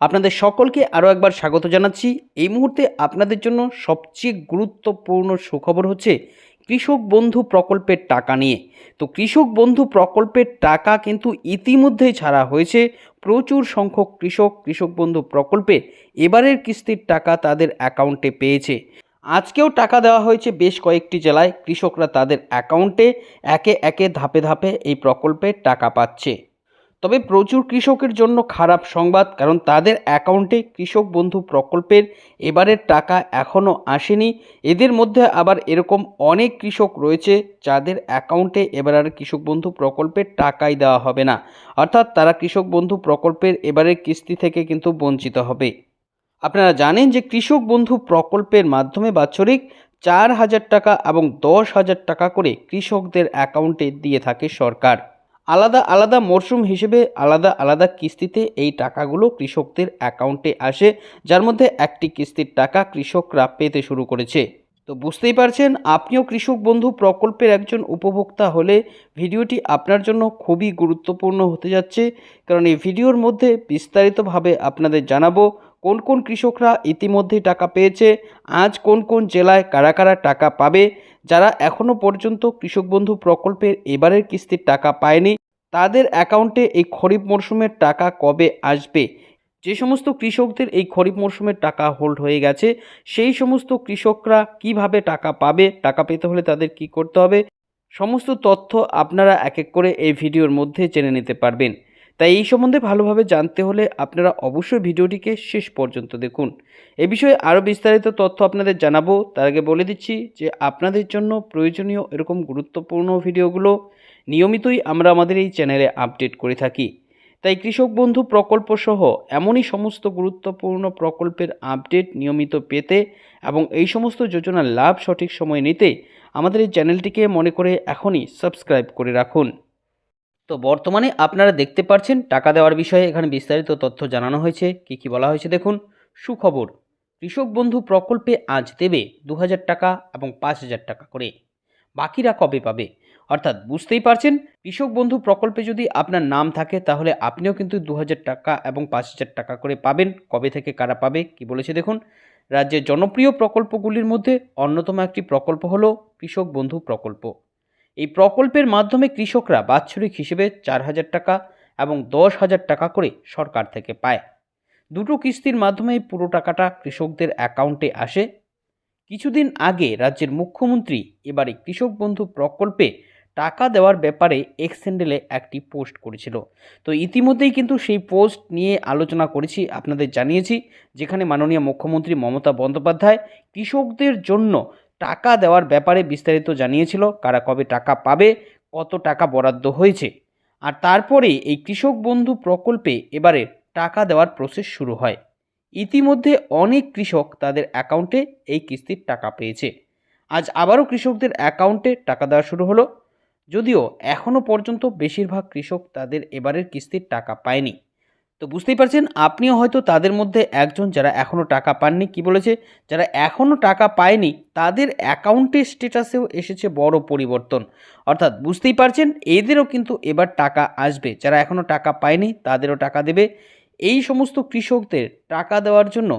আপনাদের সকলকে আরও একবার স্বাগত জানাচ্ছি। এই মুহূর্তে আপনাদের জন্য সবচেয়ে গুরুত্বপূর্ণ সুখবর হচ্ছে কৃষক বন্ধু প্রকল্পের টাকা নিয়ে। তো কৃষক বন্ধু প্রকল্পের টাকা কিন্তু ইতিমধ্যেই ছাড়া হয়েছে। প্রচুর সংখ্যক কৃষক কৃষক বন্ধু প্রকল্পে এবারের কিস্তির টাকা তাদের অ্যাকাউন্টে পেয়েছে। আজকেও টাকা দেওয়া হয়েছে বেশ কয়েকটি জেলায়। কৃষকরা তাদের অ্যাকাউন্টে একে একে ধাপে ধাপে এই প্রকল্পের টাকা পাচ্ছে। তবে প্রচুর কৃষকের জন্য খারাপ সংবাদ, কারণ তাদের অ্যাকাউন্টে কৃষক বন্ধু প্রকল্পের এবারের টাকা এখনও আসেনি। এদের মধ্যে আবার এরকম অনেক কৃষক রয়েছে যাদের অ্যাকাউন্টে এবার আর কৃষক বন্ধু প্রকল্পের টাকাই দেওয়া হবে না। অর্থাৎ তারা কৃষক বন্ধু প্রকল্পের এবারের কিস্তি থেকে কিন্তু বঞ্চিত হবে। আপনারা জানেন যে কৃষক বন্ধু প্রকল্পের মাধ্যমে বাৎসরিক চার হাজার টাকা এবং দশ হাজার টাকা করে কৃষকদের অ্যাকাউন্টে দিয়ে থাকে সরকার। আলাদা আলাদা মরশুম হিসেবে আলাদা আলাদা কিস্তিতে এই টাকাগুলো কৃষকদের অ্যাকাউন্টে আসে, যার মধ্যে একটি কিস্তির টাকা কৃষকরা পেতে শুরু করেছে। তো বুঝতেই পারছেন, আপনিও কৃষক বন্ধু প্রকল্পের একজন উপভোক্তা হলে ভিডিওটি আপনার জন্য খুবই গুরুত্বপূর্ণ হতে যাচ্ছে। কারণ এই ভিডিওর মধ্যে বিস্তারিতভাবে আপনাদের জানাব কোন কোন কৃষকরা ইতিমধ্যেই টাকা পেয়েছে, আজ কোন কোন জেলায় কারা কারা টাকা পাবে, যারা এখনও পর্যন্ত কৃষক বন্ধু প্রকল্পের এবারের কিস্তির টাকা পায়নি, তাদের অ্যাকাউন্টে এই খরিফ মরশুমের টাকা কবে আসবে? যে সমস্ত কৃষকদের এই খরিফ মরশুমের টাকা হোল্ড হয়ে গেছে, সেই সমস্ত কৃষকরা কীভাবে টাকা পাবে, টাকা পেতে হলে তাদের কি করতে হবে? সমস্ত তথ্য আপনারা এক এক করে এই ভিডিওর মধ্যে জেনে নিতে পারবেন। তাই এই সম্বন্ধে ভালোভাবে জানতে হলে আপনারা অবশ্যই ভিডিওটিকে শেষ পর্যন্ত দেখুন। এ বিষয়ে আরও বিস্তারিত তথ্য আপনাদের জানাব। তার আগে বলে দিচ্ছি যে আপনাদের জন্য প্রয়োজনীয় এরকম গুরুত্বপূর্ণ ভিডিওগুলো নিয়মিতই আমরা আমাদের এই চ্যানেলে আপডেট করে থাকি। তাই কৃষক বন্ধু প্রকল্প সহ এমনই সমস্ত গুরুত্বপূর্ণ প্রকল্পের আপডেট নিয়মিত পেতে এবং এই সমস্ত যোজনার লাভ সঠিক সময় নিতে আমাদের এই চ্যানেলটিকে মনে করে এখনই সাবস্ক্রাইব করে রাখুন। তো বর্তমানে আপনারা দেখতে পাচ্ছেন টাকা দেওয়ার বিষয়ে এখানে বিস্তারিত তথ্য জানানো হয়েছে। কি কি বলা হয়েছে দেখুন। সুখবর, কৃষক বন্ধু প্রকল্পে আজ দেবে দু হাজার টাকা এবং পাঁচ হাজার টাকা করে। বাকিরা কবে পাবে? অর্থাৎ বুঝতেই পারছেন, কৃষক বন্ধু প্রকল্পে যদি আপনার নাম থাকে তাহলে আপনিও কিন্তু দু হাজার টাকা এবং পাঁচ হাজার টাকা করে পাবেন। কবে থেকে কারা পাবে কি বলেছে দেখুন। রাজ্যের জনপ্রিয় প্রকল্পগুলির মধ্যে অন্যতম একটি প্রকল্প হলো কৃষক বন্ধু প্রকল্প। এই প্রকল্পের মাধ্যমে কৃষকরা বাৎসরিক হিসেবে চার হাজার টাকা এবং দশ হাজার টাকা করে সরকার থেকে পায়। দুটো কিস্তির মাধ্যমে পুরো টাকাটা কৃষকদের অ্যাকাউন্টে আসে। কিছুদিন আগে রাজ্যের মুখ্যমন্ত্রী এবারে কৃষক বন্ধু প্রকল্পে টাকা দেওয়ার ব্যাপারে এক্স হ্যান্ডেলে একটি পোস্ট করেছিল। তো ইতিমধ্যেই কিন্তু সেই পোস্ট নিয়ে আলোচনা করেছি, আপনাদের জানিয়েছি। যেখানে মাননীয় মুখ্যমন্ত্রী মমতা বন্দ্যোপাধ্যায় কৃষকদের জন্য টাকা দেওয়ার ব্যাপারে বিস্তারিত জানিয়েছিল, কারা কবে টাকা পাবে, কত টাকা বরাদ্দ হয়েছে। আর তারপরে এই কৃষক বন্ধু প্রকল্পে এবারে টাকা দেওয়ার প্রসেস শুরু হয়। ইতিমধ্যে অনেক কৃষক তাদের অ্যাকাউন্টে এই কিস্তির টাকা পেয়েছে। আজ আবারও কৃষকদের অ্যাকাউন্টে টাকা দেওয়া শুরু হলো। যদিও এখনও পর্যন্ত বেশিরভাগ কৃষক তাদের এবারের কিস্তির টাকা পায়নি। তো বুঝতেই পারছেন, আপনিও হয়তো তাদের মধ্যে একজন যারা এখনও টাকা পাননি, কি বলেছে? যারা এখনও টাকা পায়নি, তাদের অ্যাকাউন্টের স্ট্যাটাসেও এসেছে বড় পরিবর্তন। অর্থাৎ বুঝতেই পারছেন, এদেরও কিন্তু এবার টাকা আসবে। যারা এখনও টাকা পায়নি, তাদেরও টাকা দেবে। এই সমস্ত কৃষকদের টাকা দেওয়ার জন্য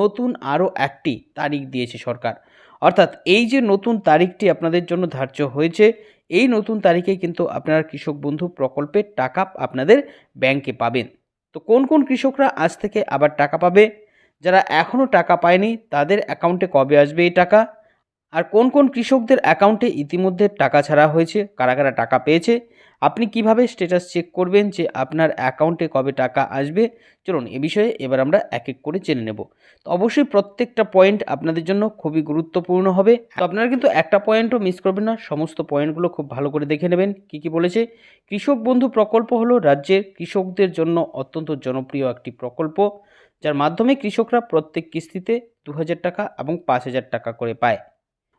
নতুন আরও একটি তারিখ দিয়েছে সরকার। অর্থাৎ এই যে নতুন তারিখটি আপনাদের জন্য ধার্য হয়েছে, এই নতুন তারিখে কিন্তু আপনারা কৃষক বন্ধু প্রকল্পের টাকা আপনাদের ব্যাংকে পাবেন। তো কোন কোন কৃষকরা আজ থেকে আবার টাকা পাবে? যারা এখনও টাকা পায়নি, তাদের অ্যাকাউন্টে কবে আসবে এই টাকা? আর কোন কোন কৃষকদের অ্যাকাউন্টে ইতিমধ্যে টাকা ছাড়া হয়েছে? কারা কারা টাকা পেয়েছে? আপনি কীভাবে স্ট্যাটাস চেক করবেন যে আপনার অ্যাকাউন্টে কবে টাকা আসবে? চলুন এ বিষয়ে এবার আমরা এক এক করে জেনে নেব। তো অবশ্যই প্রত্যেকটা পয়েন্ট আপনাদের জন্য খুবই গুরুত্বপূর্ণ হবে। তো আপনারা কিন্তু একটা পয়েন্টও মিস করবেন না। সমস্ত পয়েন্টগুলো খুব ভালো করে দেখে নেবেন। কি কি বলেছে? কৃষক বন্ধু প্রকল্প হলো রাজ্যের কৃষকদের জন্য অত্যন্ত জনপ্রিয় একটি প্রকল্প, যার মাধ্যমে কৃষকরা প্রত্যেক কিস্তিতে দু হাজার টাকা এবং পাঁচ হাজার টাকা করে পায়।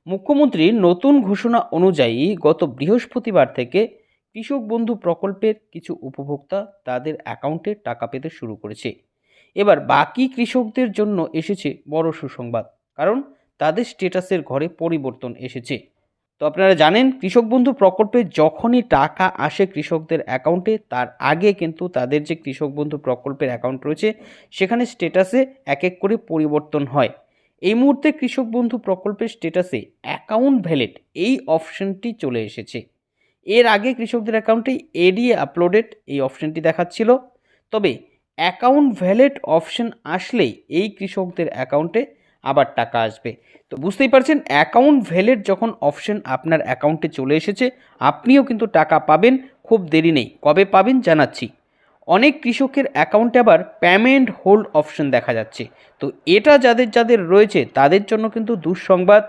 মুখ্যমন্ত্রীর নতুন ঘোষণা অনুযায়ী গত বৃহস্পতিবার থেকে কৃষক বন্ধু প্রকল্পের কিছু উপভোক্তা তাদের অ্যাকাউন্টে টাকা পেতে শুরু করেছে। এবার বাকি কৃষকদের জন্য এসেছে বড় সুসংবাদ, কারণ তাদের স্ট্যাটাসের ঘরে পরিবর্তন এসেছে। তো আপনারা জানেন, কৃষক বন্ধু প্রকল্পে যখনই টাকা আসে কৃষকদের অ্যাকাউন্টে, তার আগে কিন্তু তাদের যে কৃষক বন্ধু প্রকল্পের অ্যাকাউন্ট রয়েছে, সেখানে স্টেটাসে এক এক করে পরিবর্তন হয়। এই মুহূর্তে কৃষক বন্ধু প্রকল্পের স্টেটাসে অ্যাকাউন্ট ভ্যালিড এই অপশনটি চলে এসেছে। এর আগে কৃষকদের অ্যাকাউন্টে এডিএ আপলোডেড, এই অপশনটি দেখাচ্ছিল। তবে অ্যাকাউন্ট ভ্যালিড অপশন আসলেই এই কৃষকদের অ্যাকাউন্টে আবার টাকা আসবে। তো বুঝতেই পারছেন, অ্যাকাউন্ট ভ্যালিড যখন অপশন আপনার অ্যাকাউন্টে চলে এসেছে, আপনিও কিন্তু টাকা পাবেন, খুব দেরি নেই। কবে পাবেন জানাচ্ছি। অনেক কৃষকের অ্যাকাউন্টে আবার পেমেন্ট হোল্ড অপশন দেখা যাচ্ছে। তো এটা যাদের যাদের রয়েছে, তাদের জন্য কিন্তু দুঃসংবাদ।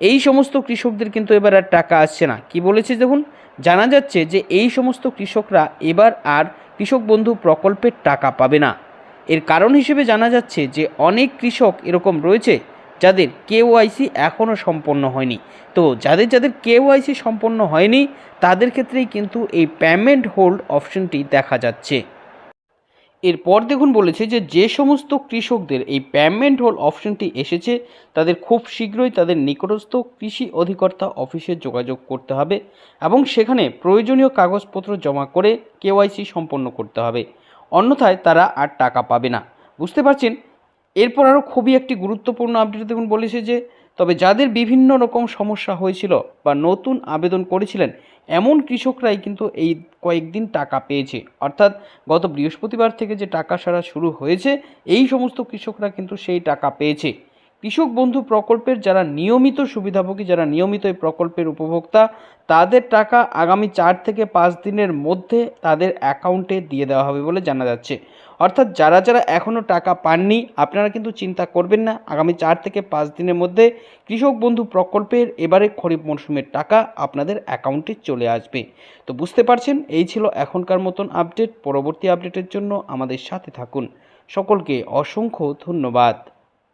এই সমস্ত কৃষকদের কিন্তু এবার আর টাকা আসছে না। কি বলেছে দেখুন জানা যাচ্ছে যে এই সমস্ত কৃষকরা এবার আর কৃষক বন্ধু প্রকল্পের টাকা পাবে না। এর কারণ হিসেবে জানা যাচ্ছে যে অনেক কৃষক এরকম রয়েছে যাদের কেওআইসি এখনও সম্পন্ন হয়নি। তো যাদের যাদের কেওআইসি সম্পন্ন হয়নি, তাদের ক্ষেত্রেই কিন্তু এই পেমেন্ট হোল্ড অপশনটি দেখা যাচ্ছে। এরপর দেখুন বলেছে যে যে সমস্ত কৃষকদের এই পেমেন্ট হোল অপশনটি এসেছে, তাদের খুব শীঘ্রই তাদের নিকটস্থ কৃষি অধিকর্তা অফিসে যোগাযোগ করতে হবে এবং সেখানে প্রয়োজনীয় কাগজপত্র জমা করে কেওয়াইসি সম্পন্ন করতে হবে। অন্যথায় তারা আর টাকা পাবে না। বুঝতে পারছেন? এরপর আরও খুবই একটি গুরুত্বপূর্ণ আপডেট দেখুন বলেছে যে, তবে যাদের বিভিন্ন রকম সমস্যা হয়েছিল বা নতুন আবেদন করেছিলেন এমন কৃষকরাই কিন্তু এই কয়েকদিন টাকা পেয়েছে। অর্থাৎ গত বৃহস্পতিবার থেকে যে টাকা সারা শুরু হয়েছে, এই সমস্ত কৃষকরা কিন্তু সেই টাকা পেয়েছে। কৃষক বন্ধু প্রকল্পের যারা নিয়মিত সুবিধাভোগী, যারা নিয়মিত এই প্রকল্পের উপভোক্তা, তাদের টাকা আগামী চার থেকে পাঁচ দিনের মধ্যে তাদের অ্যাকাউন্টে দিয়ে দেওয়া হবে বলে জানা যাচ্ছে। অর্থাৎ যারা যারা এখনও টাকা পাননি, আপনারা কিন্তু চিন্তা করবেন না। আগামী চার থেকে পাঁচ দিনের মধ্যে কৃষক বন্ধু প্রকল্পের এবারে খরিফ মরশুমের টাকা আপনাদের অ্যাকাউন্টে চলে আসবে। তো বুঝতে পারছেন, এই ছিল এখনকার মতন আপডেট। পরবর্তী আপডেটের জন্য আমাদের সাথে থাকুন। সকলকে অসংখ্য ধন্যবাদ।